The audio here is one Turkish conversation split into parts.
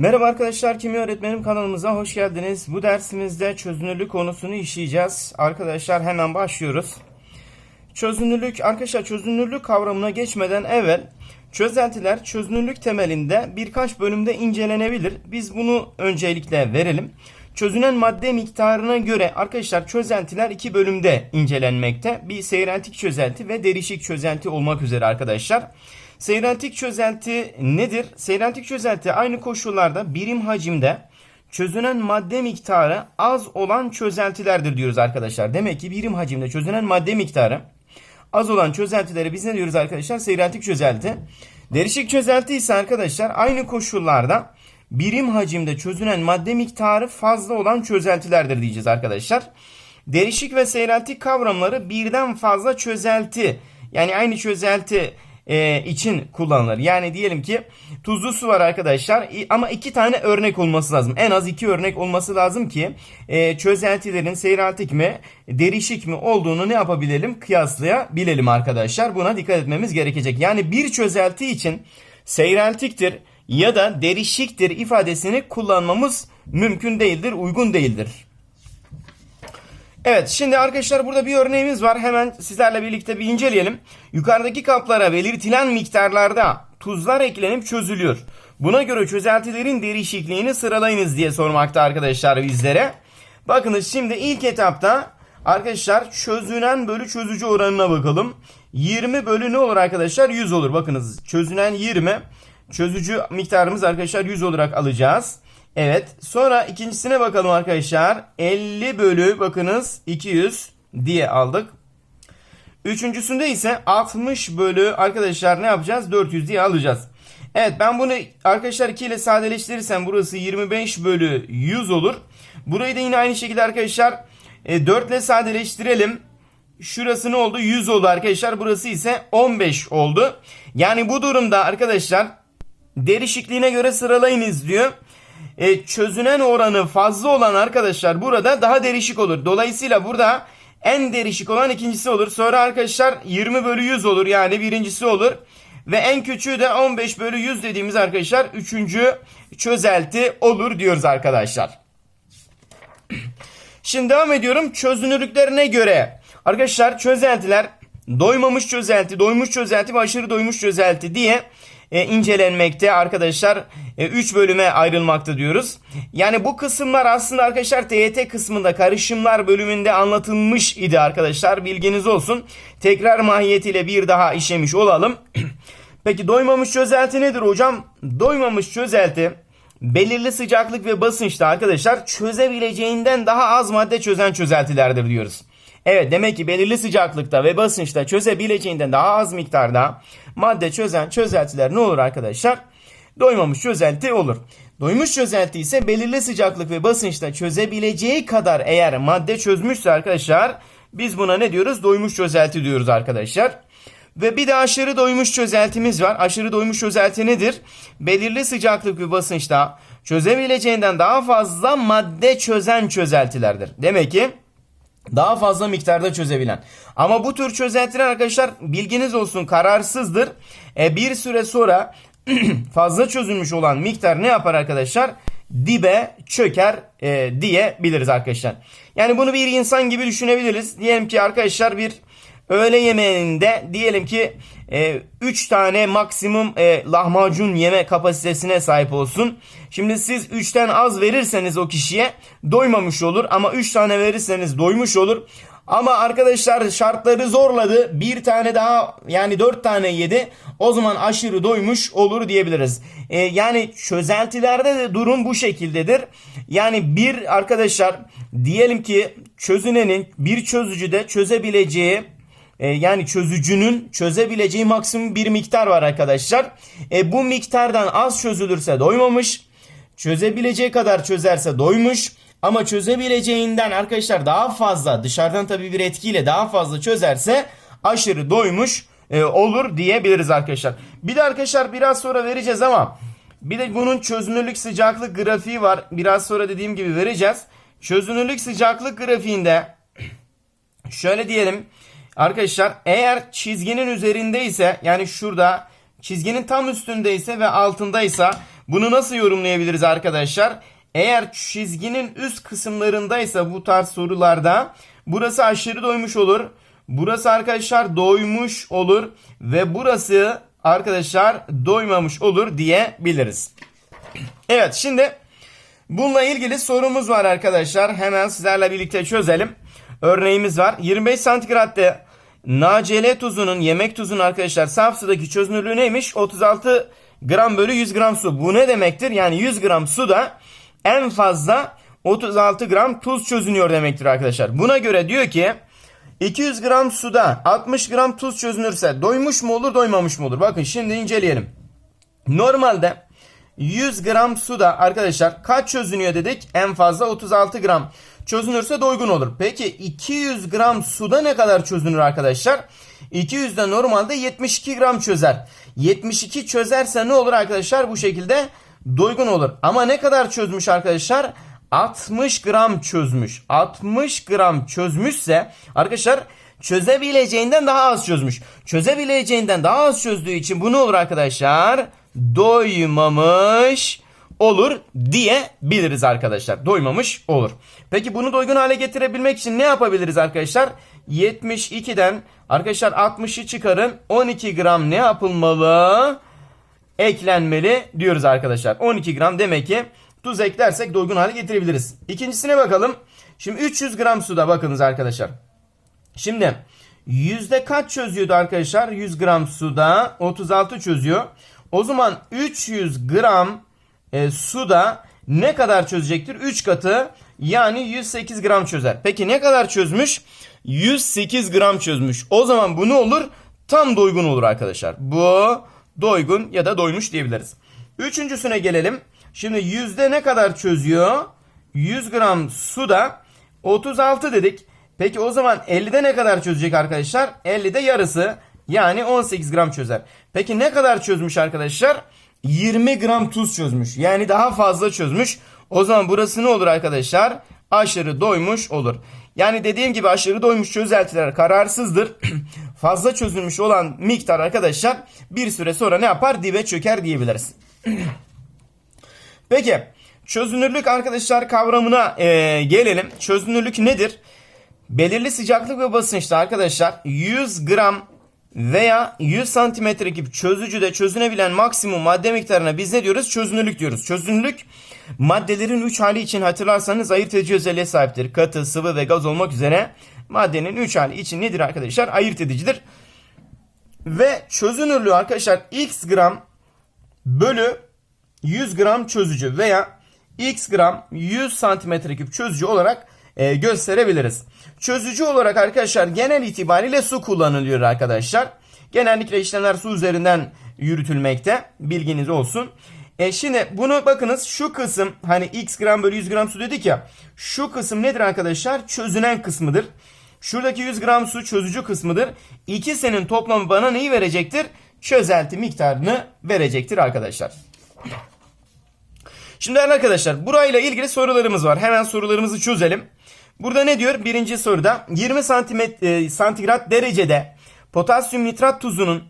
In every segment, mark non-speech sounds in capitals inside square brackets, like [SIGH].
Merhaba arkadaşlar, Kimya Öğretmenim kanalımıza hoş geldiniz. Bu dersimizde çözünürlük konusunu işleyeceğiz. Arkadaşlar hemen başlıyoruz. Çözünürlük, arkadaşlar çözünürlük kavramına geçmeden evvel çözeltiler çözünürlük temelinde birkaç bölümde incelenebilir. Biz bunu öncelikle verelim. Çözünen madde miktarına göre arkadaşlar çözeltiler iki bölümde incelenmekte. Bir seyreltik çözelti ve derişik çözelti olmak üzere arkadaşlar. Seyreltik çözelti nedir? Seyreltik çözelti aynı koşullarda birim hacimde çözünen madde miktarı az olan çözeltilerdir diyoruz arkadaşlar. Demek ki birim hacimde çözünen madde miktarı az olan çözeltilere biz ne diyoruz arkadaşlar? Seyreltik çözelti. Derişik çözelti ise arkadaşlar aynı koşullarda birim hacimde çözünen madde miktarı fazla olan çözeltilerdir diyeceğiz arkadaşlar. Derişik ve seyreltik kavramları birden fazla çözelti yani aynı çözelti e, için kullanılır. Yani diyelim ki tuzlu su var arkadaşlar ama iki tane örnek olması lazım. En az iki örnek olması lazım ki e, çözeltilerin seyreltik mi derişik mi olduğunu ne yapabilelim kıyaslayabilelim arkadaşlar. Buna dikkat etmemiz gerekecek. Yani bir çözelti için seyreltiktir ya da derişiktir ifadesini kullanmamız mümkün değildir, uygun değildir. Evet şimdi arkadaşlar burada bir örneğimiz var. Hemen sizlerle birlikte bir inceleyelim. Yukarıdaki kaplara belirtilen miktarlarda tuzlar eklenip çözülüyor. Buna göre çözeltilerin derişikliğini sıralayınız diye sormakta arkadaşlar bizlere. Bakınız şimdi ilk etapta arkadaşlar çözünen bölü çözücü oranına bakalım. 20 bölü ne olur arkadaşlar? 100 olur. Bakınız çözünen 20 çözücü miktarımız arkadaşlar 100 olarak alacağız. Evet. Sonra ikincisine bakalım arkadaşlar. 50 bölü bakınız 200 diye aldık. Üçüncüsünde ise 60 bölü arkadaşlar ne yapacağız? 400 diye alacağız. Evet ben bunu arkadaşlar 2 ile sadeleştirirsem burası 25 bölü 100 olur. Burayı da yine aynı şekilde arkadaşlar e, 4 ile sadeleştirelim. Şurası ne oldu? 100 oldu arkadaşlar. Burası ise 15 oldu. Yani bu durumda arkadaşlar derişikliğine göre sıralayınız diyor. E, çözünen oranı fazla olan arkadaşlar burada daha derişik olur. Dolayısıyla burada en derişik olan ikincisi olur. Sonra arkadaşlar 20 bölü 100 olur. Yani birincisi olur. Ve en küçüğü de 15 bölü 100 dediğimiz arkadaşlar üçüncü çözelti olur diyoruz arkadaşlar. [CLEARS THROAT] Şimdi devam ediyorum. Çözünürlüklerine göre arkadaşlar çözeltiler doymamış çözelti, doymuş çözelti ve aşırı doymuş çözelti diye e, incelenmekte arkadaşlar. 3 bölüme ayrılmakta diyoruz. Yani bu kısımlar aslında arkadaşlar TYT kısmında karışımlar bölümünde anlatılmış idi arkadaşlar. Bilginiz olsun. Tekrar mahiyetiyle bir daha işlemiş olalım. [CLEARS THROAT] Peki doymamış çözelti nedir hocam? Doymamış çözelti belirli sıcaklık ve basınçta arkadaşlar çözebileceğinden daha az madde çözen çözeltilerdir diyoruz. Evet demek ki belirli sıcaklıkta ve basınçta çözebileceğinden daha az miktarda madde çözen çözeltiler ne olur arkadaşlar? Doymamış çözelti olur. Doymuş çözelti ise belirli sıcaklık ve basınçta çözebileceği kadar eğer madde çözmüşse arkadaşlar biz buna ne diyoruz? Doymuş çözelti diyoruz arkadaşlar. Ve bir de aşırı doymuş çözeltimiz var. Aşırı doymuş çözelti nedir? Belirli sıcaklık ve basınçta çözebileceğinden daha fazla madde çözen çözeltilerdir. Demek ki daha fazla miktarda çözebilen. Ama bu tür çözeltiler arkadaşlar bilginiz olsun kararsızdır. E, bir süre sonra [CLEARS THROAT] fazla çözülmüş olan miktar ne yapar arkadaşlar? Dibe çöker e, diyebiliriz arkadaşlar. Yani bunu bir insan gibi düşünebiliriz. Diyelim ki arkadaşlar bir öğle yemeğinde diyelim ki 3 tane maksimum e, lahmacun yeme kapasitesine sahip olsun. Şimdi siz 3'ten az verirseniz o kişiye doymamış olur ama 3 tane verirseniz doymuş olur. Ama arkadaşlar şartları zorladı. Bir tane daha yani dört tane yedi. O zaman aşırı doymuş olur diyebiliriz. Ee, yani çözeltilerde de durum bu şekildedir. Yani bir arkadaşlar diyelim ki çözünenin bir çözücüde çözebileceği e, yani çözücünün çözebileceği maksimum bir miktar var arkadaşlar. E, bu miktardan az çözülürse doymamış. Çözebileceği kadar çözerse doymuş. Ama çözebileceğinden arkadaşlar daha fazla dışarıdan tabii bir etkiyle daha fazla çözerse aşırı doymuş e, olur diyebiliriz arkadaşlar. Bir de arkadaşlar biraz sonra vereceğiz ama bir de bunun çözünürlük sıcaklık grafiği var. Biraz sonra dediğim gibi vereceğiz. Çözünürlük sıcaklık grafiğinde şöyle diyelim arkadaşlar eğer çizginin üzerindeyse yani şurada çizginin tam üstündeyse ve altındaysa Bunu nasıl yorumlayabiliriz arkadaşlar? Eğer çizginin üst kısımlarındaysa bu tarz sorularda burası aşırı doymuş olur. Burası arkadaşlar doymuş olur ve burası arkadaşlar doymamış olur diyebiliriz. Evet şimdi bununla ilgili sorumuz var arkadaşlar. Hemen sizlerle birlikte çözelim. Örneğimiz var. 25 santigratte NaCl tuzunun yemek tuzunun arkadaşlar saf sudaki çözünürlüğü neymiş? 36 gram bölü 100 gram su. Bu ne demektir? Yani 100 gram suda en fazla 36 gram tuz çözünüyor demektir arkadaşlar. Buna göre diyor ki 200 gram suda 60 gram tuz çözünürse doymuş mu olur doymamış mı olur? Bakın şimdi inceleyelim. Normalde 100 gram suda arkadaşlar kaç çözünüyor dedik? En fazla 36 gram çözünürse doygun olur. Peki 200 gram suda ne kadar çözünür arkadaşlar? 200 de normalde 72 gram çözer. 72 çözerse ne olur arkadaşlar? Bu şekilde doygun olur. Ama ne kadar çözmüş arkadaşlar? 60 gram çözmüş. 60 gram çözmüşse arkadaşlar çözebileceğinden daha az çözmüş. Çözebileceğinden daha az çözdüğü için bu ne olur arkadaşlar? Doymamış olur diyebiliriz arkadaşlar. Doymamış olur. Peki bunu doygun hale getirebilmek için ne yapabiliriz arkadaşlar? 72'den arkadaşlar 60'ı çıkarın. 12 gram ne yapılmalı? Eklenmeli diyoruz arkadaşlar. 12 gram demek ki tuz eklersek doygun hale getirebiliriz. İkincisine bakalım. Şimdi 300 gram suda bakınız arkadaşlar. Şimdi yüzde kaç çözüyordu arkadaşlar? 100 gram suda 36 çözüyor. O zaman 300 gram e, suda ne kadar çözecektir? 3 katı yani 108 gram çözer. Peki ne kadar çözmüş? 108 gram çözmüş. O zaman bu ne olur? Tam doygun olur arkadaşlar. Bu doygun ya da doymuş diyebiliriz. Üçüncüsüne gelelim. Şimdi yüzde ne kadar çözüyor? 100 gram suda 36 dedik. Peki o zaman 50'de ne kadar çözecek arkadaşlar? 50'de yarısı yani 18 gram çözer. Peki ne kadar çözmüş arkadaşlar? 20 gram tuz çözmüş. Yani daha fazla çözmüş. O zaman burası ne olur arkadaşlar? Aşırı doymuş olur. Yani dediğim gibi aşırı doymuş çözeltiler kararsızdır. [CLEARS THROAT] fazla çözülmüş olan miktar arkadaşlar bir süre sonra ne yapar? Dibe çöker diyebiliriz. [CLEARS THROAT] Peki çözünürlük arkadaşlar kavramına e, gelelim. Çözünürlük nedir? Belirli sıcaklık ve basınçta arkadaşlar 100 gram veya 100 santimetre gibi çözücüde çözünebilen maksimum madde miktarına biz ne diyoruz? Çözünürlük diyoruz. Çözünürlük maddelerin 3 hali için hatırlarsanız ayırt edici özelliğe sahiptir. Katı, sıvı ve gaz olmak üzere maddenin 3 hali için nedir arkadaşlar? Ayırt edicidir. Ve çözünürlüğü arkadaşlar x gram bölü 100 gram çözücü veya x gram 100 santimetre küp çözücü olarak e, gösterebiliriz. Çözücü olarak arkadaşlar genel itibariyle su kullanılıyor arkadaşlar. Genellikle işlemler su üzerinden yürütülmekte. Bilginiz olsun. E şimdi bunu bakınız şu kısım hani x gram bölü 100 gram su dedik ya. Şu kısım nedir arkadaşlar? Çözünen kısmıdır. Şuradaki 100 gram su çözücü kısmıdır. İkisinin toplamı bana neyi verecektir? Çözelti miktarını verecektir arkadaşlar. Şimdi arkadaşlar burayla ilgili sorularımız var. Hemen sorularımızı çözelim. Burada ne diyor? Birinci soruda 20 santimetre, santigrat derecede potasyum nitrat tuzunun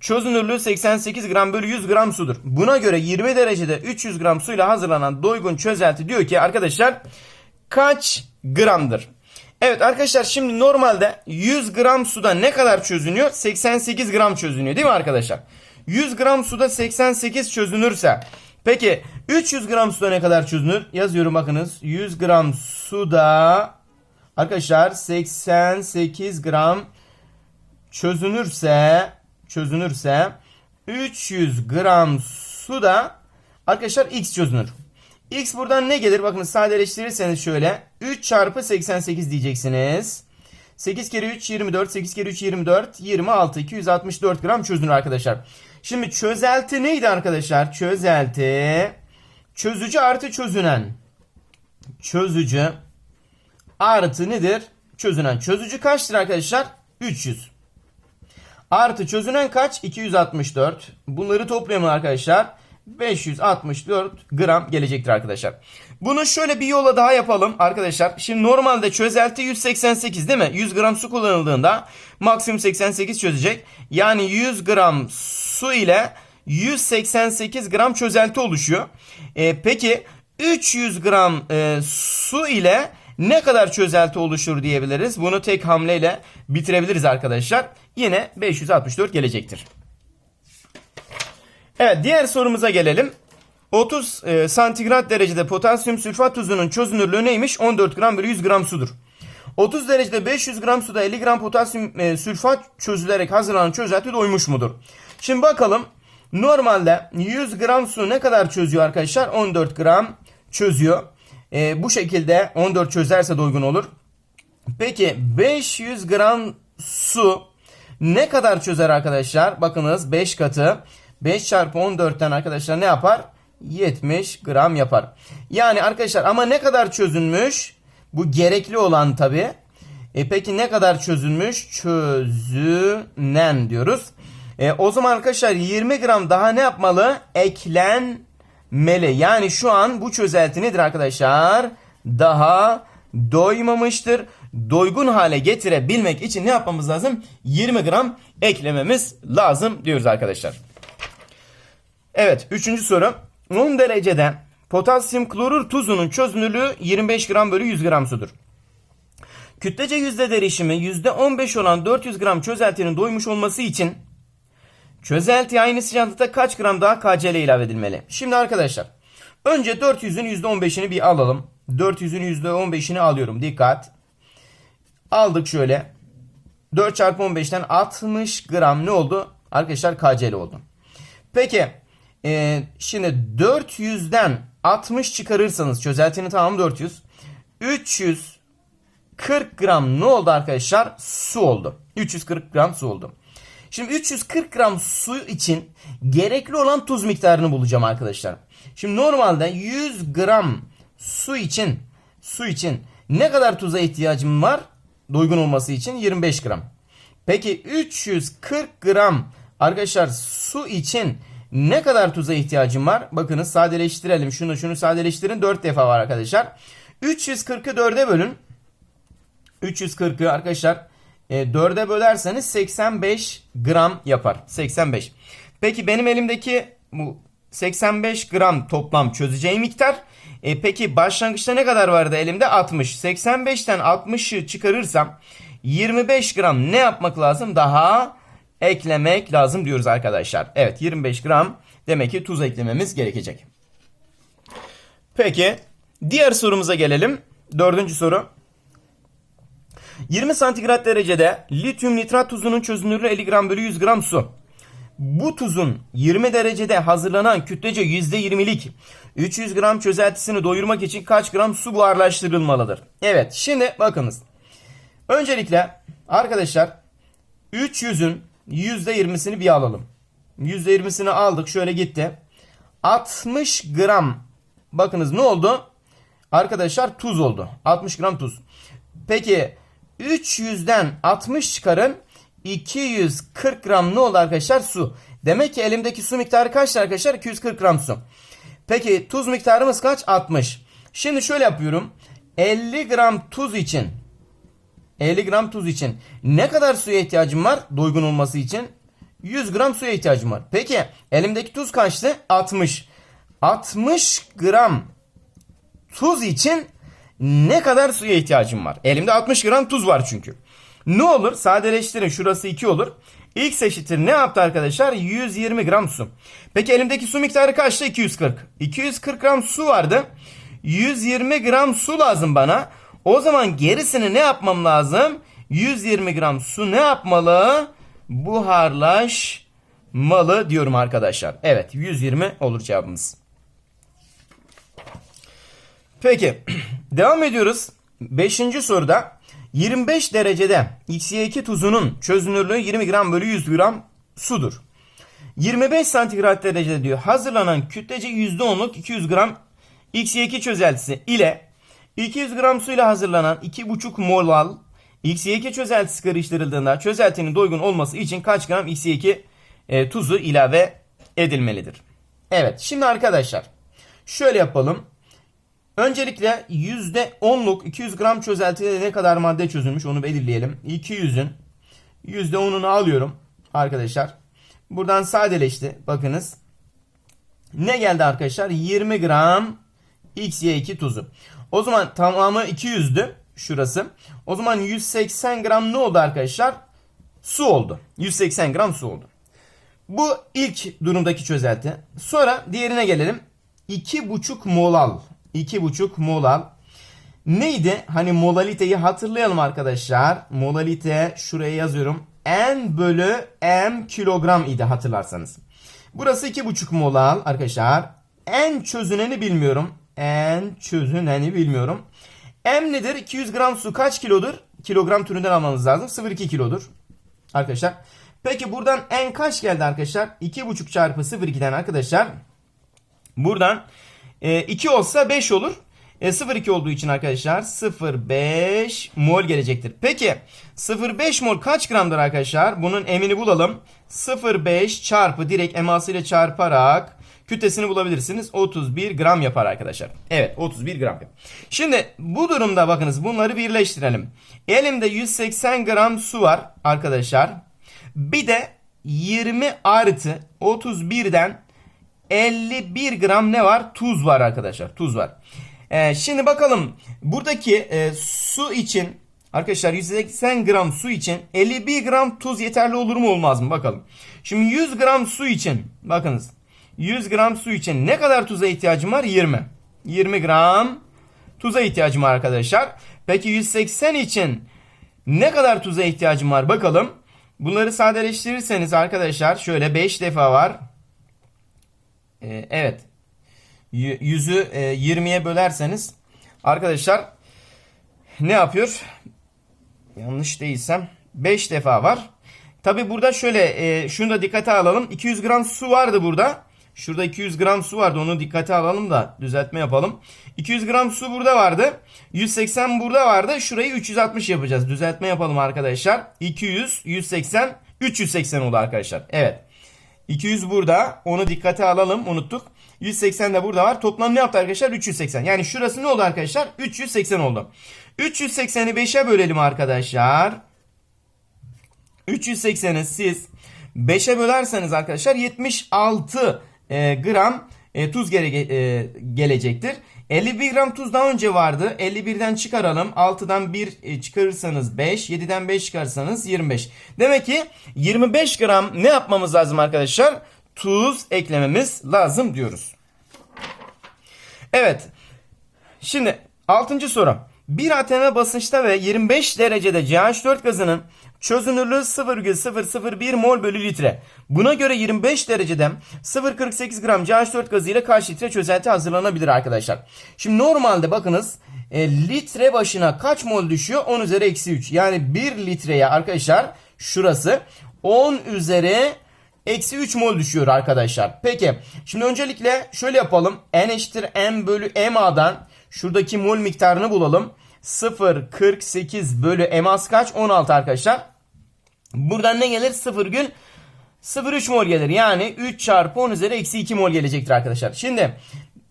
çözünürlüğü 88 gram bölü 100 gram sudur. Buna göre 20 derecede 300 gram suyla hazırlanan doygun çözelti diyor ki arkadaşlar kaç gramdır? Evet arkadaşlar şimdi normalde 100 gram suda ne kadar çözünüyor? 88 gram çözünüyor değil mi arkadaşlar? 100 gram suda 88 çözünürse Peki 300 gram suda ne kadar çözünür? Yazıyorum bakınız. 100 gram suda arkadaşlar 88 gram çözünürse çözünürse 300 gram suda arkadaşlar x çözünür. X buradan ne gelir? Bakın sadeleştirirseniz şöyle 3 çarpı 88 diyeceksiniz. 8 kere 3 24 8 kere 3 24 26 264 gram çözünür arkadaşlar. Şimdi çözelti neydi arkadaşlar? Çözelti çözücü artı çözünen. Çözücü artı nedir? Çözünen. Çözücü kaçtır arkadaşlar? 300. Artı çözünen kaç? 264. Bunları toplayalım arkadaşlar. 564 gram gelecektir arkadaşlar. Bunu şöyle bir yola daha yapalım arkadaşlar. Şimdi normalde çözelti 188 değil mi? 100 gram su kullanıldığında maksimum 88 çözecek. Yani 100 gram su ile 188 gram çözelti oluşuyor. E, peki 300 gram e, su ile ne kadar çözelti oluşur diyebiliriz. Bunu tek hamleyle bitirebiliriz arkadaşlar. Yine 564 gelecektir. Evet diğer sorumuza gelelim. 30 e, santigrat derecede potasyum sülfat tuzunun çözünürlüğü neymiş? 14 gram bölü 100 gram sudur. 30 derecede 500 gram suda 50 gram potasyum e, sülfat çözülerek hazırlanan çözelti doymuş mudur? Şimdi bakalım. Normalde 100 gram su ne kadar çözüyor arkadaşlar? 14 gram çözüyor. E, bu şekilde 14 çözerse doygun olur. Peki 500 gram su ne kadar çözer arkadaşlar? Bakınız 5 katı. 5 çarpı 14'ten arkadaşlar ne yapar? 70 gram yapar. Yani arkadaşlar ama ne kadar çözünmüş? Bu gerekli olan tabi. E peki ne kadar çözülmüş? Çözünen diyoruz. E, o zaman arkadaşlar 20 gram daha ne yapmalı? Eklenmeli. Yani şu an bu çözelti nedir arkadaşlar? Daha doymamıştır. Doygun hale getirebilmek için ne yapmamız lazım? 20 gram eklememiz lazım diyoruz arkadaşlar. Evet üçüncü soru. 10 derecede potasyum klorür tuzunun çözünürlüğü 25 gram bölü 100 gram sudur. Kütlece yüzde derişimi %15 olan 400 gram çözeltinin doymuş olması için çözeltiye aynı sıcaklıkta kaç gram daha KCl ilave edilmeli? Şimdi arkadaşlar önce 400'ün %15'ini bir alalım. 400'ün %15'ini alıyorum. Dikkat. Aldık şöyle. 4 çarpı 15'ten 60 gram ne oldu? Arkadaşlar KCl oldu. Peki e, şimdi 400'den 60 çıkarırsanız çözeltinin tamamı 400. 340 gram ne oldu arkadaşlar? Su oldu. 340 gram su oldu. Şimdi 340 gram su için gerekli olan tuz miktarını bulacağım arkadaşlar. Şimdi normalde 100 gram su için su için ne kadar tuza ihtiyacım var? Doygun olması için 25 gram. Peki 340 gram arkadaşlar su için ne kadar tuza ihtiyacım var? Bakınız sadeleştirelim. Şunu şunu sadeleştirin. 4 defa var arkadaşlar. 340'ı 4'e bölün. 340'ı arkadaşlar e, 4'e bölerseniz 85 gram yapar. 85. Peki benim elimdeki bu 85 gram toplam çözeceğim miktar. E, peki başlangıçta ne kadar vardı elimde? 60. 85'ten 60'ı çıkarırsam 25 gram ne yapmak lazım? Daha eklemek lazım diyoruz arkadaşlar. Evet 25 gram demek ki tuz eklememiz gerekecek. Peki diğer sorumuza gelelim. Dördüncü soru. 20 santigrat derecede lityum nitrat tuzunun çözünürlüğü 50 gram bölü 100 gram su. Bu tuzun 20 derecede hazırlanan kütlece %20'lik 300 gram çözeltisini doyurmak için kaç gram su buharlaştırılmalıdır? Evet şimdi bakınız. Öncelikle arkadaşlar 300'ün %20'sini bir alalım. %20'sini aldık şöyle gitti. 60 gram bakınız ne oldu? Arkadaşlar tuz oldu. 60 gram tuz. Peki 300'den 60 çıkarın. 240 gram ne oldu arkadaşlar? Su. Demek ki elimdeki su miktarı kaçtı arkadaşlar? 240 gram su. Peki tuz miktarımız kaç? 60. Şimdi şöyle yapıyorum. 50 gram tuz için 50 gram tuz için ne kadar suya ihtiyacım var doygun olması için? 100 gram suya ihtiyacım var. Peki elimdeki tuz kaçtı? 60. 60 gram tuz için ne kadar suya ihtiyacım var? Elimde 60 gram tuz var çünkü. Ne olur? Sadeleştirin. Şurası 2 olur. X eşittir ne yaptı arkadaşlar? 120 gram su. Peki elimdeki su miktarı kaçtı? 240. 240 gram su vardı. 120 gram su lazım bana. O zaman gerisini ne yapmam lazım? 120 gram su ne yapmalı? Buharlaşmalı diyorum arkadaşlar. Evet 120 olur cevabımız. Peki [CLEARS THROAT] devam ediyoruz. Beşinci soruda 25 derecede XY2 tuzunun çözünürlüğü 20 gram bölü 100 gram sudur. 25 santigrat derecede diyor hazırlanan kütlece %10'luk 200 gram XY2 çözeltisi ile 200 gram suyla hazırlanan 2,5 molal XY2 çözeltisi karıştırıldığında çözeltinin doygun olması için kaç gram XY2 e, tuzu ilave edilmelidir? Evet şimdi arkadaşlar şöyle yapalım. Öncelikle %10'luk 200 gram çözeltide ne kadar madde çözülmüş onu belirleyelim. 200'ün %10'unu alıyorum arkadaşlar. Buradan sadeleşti. Bakınız. Ne geldi arkadaşlar? 20 gram XY2 tuzu. O zaman tamamı 200'dü şurası. O zaman 180 gram ne oldu arkadaşlar? Su oldu. 180 gram su oldu. Bu ilk durumdaki çözelti. Sonra diğerine gelelim. 2,5 molal. 2,5 molal. Neydi? Hani molaliteyi hatırlayalım arkadaşlar. Molalite şuraya yazıyorum. N bölü M kilogram idi hatırlarsanız. Burası 2,5 molal arkadaşlar. N çözüneni bilmiyorum. N çözüneni bilmiyorum. M nedir? 200 gram su kaç kilodur? Kilogram türünden almanız lazım. 0,2 kilodur. Arkadaşlar. Peki buradan N kaç geldi arkadaşlar? 2,5 çarpı 0,2'den arkadaşlar. Buradan e, 2 olsa 5 olur. E, 0,2 olduğu için arkadaşlar 0,5 mol gelecektir. Peki 0,5 mol kaç gramdır arkadaşlar? Bunun emini bulalım. 0,5 çarpı direkt eması ile çarparak kütlesini bulabilirsiniz. 31 gram yapar arkadaşlar. Evet 31 gram. yapar. Şimdi bu durumda bakınız bunları birleştirelim. Elimde 180 gram su var arkadaşlar. Bir de 20 artı 31'den 51 gram ne var? Tuz var arkadaşlar. Tuz var. Ee, şimdi bakalım buradaki e, su için arkadaşlar 180 gram su için 51 gram tuz yeterli olur mu olmaz mı? Bakalım. Şimdi 100 gram su için bakınız 100 gram su için ne kadar tuza ihtiyacım var? 20. 20 gram tuza ihtiyacım var arkadaşlar. Peki 180 için ne kadar tuza ihtiyacım var? Bakalım. Bunları sadeleştirirseniz arkadaşlar şöyle 5 defa var. Ee, evet. Y- Yüzü e, 20'ye bölerseniz arkadaşlar ne yapıyor? Yanlış değilsem 5 defa var. Tabi burada şöyle e, şunu da dikkate alalım. 200 gram su vardı burada. Şurada 200 gram su vardı. Onu dikkate alalım da düzeltme yapalım. 200 gram su burada vardı. 180 burada vardı. Şurayı 360 yapacağız. Düzeltme yapalım arkadaşlar. 200, 180, 380 oldu arkadaşlar. Evet. 200 burada. Onu dikkate alalım. Unuttuk. 180 de burada var. Toplam ne yaptı arkadaşlar? 380. Yani şurası ne oldu arkadaşlar? 380 oldu. 380'i 5'e bölelim arkadaşlar. 380'i siz 5'e bölerseniz arkadaşlar 76 e, gram e, tuz gele, e, gelecektir. 51 gram tuz daha önce vardı. 51'den çıkaralım. 6'dan 1 e, çıkarırsanız 5. 7'den 5 çıkarırsanız 25. Demek ki 25 gram ne yapmamız lazım arkadaşlar? Tuz eklememiz lazım diyoruz. Evet. Şimdi 6. soru. 1 atm basınçta ve 25 derecede CH4 gazının çözünürlüğü 0,001 mol bölü litre. Buna göre 25 derecede 0,48 gram CH4 gazı ile kaç litre çözelti hazırlanabilir arkadaşlar. Şimdi normalde bakınız e, litre başına kaç mol düşüyor? 10 üzeri eksi 3. Yani 1 litreye arkadaşlar şurası 10 üzeri Eksi 3 mol düşüyor arkadaşlar. Peki şimdi öncelikle şöyle yapalım. N eşittir M bölü MA'dan şuradaki mol miktarını bulalım. 0,48 bölü M az kaç? 16 arkadaşlar. Buradan ne gelir? 0,03 mol gelir. Yani 3 çarpı 10 üzeri eksi 2 mol gelecektir arkadaşlar. Şimdi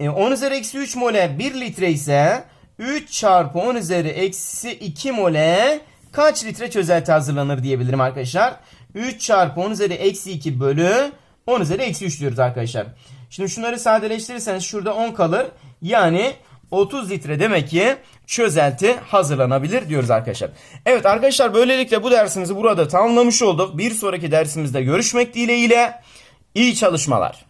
e, 10 üzeri eksi 3 mole 1 litre ise 3 çarpı 10 üzeri eksi 2 mole kaç litre çözelti hazırlanır diyebilirim arkadaşlar. 3 çarpı 10 üzeri eksi 2 bölü 10 üzeri eksi 3 diyoruz arkadaşlar. Şimdi şunları sadeleştirirseniz şurada 10 kalır. Yani 30 litre demek ki çözelti hazırlanabilir diyoruz arkadaşlar. Evet arkadaşlar böylelikle bu dersimizi burada tamamlamış olduk. Bir sonraki dersimizde görüşmek dileğiyle iyi çalışmalar.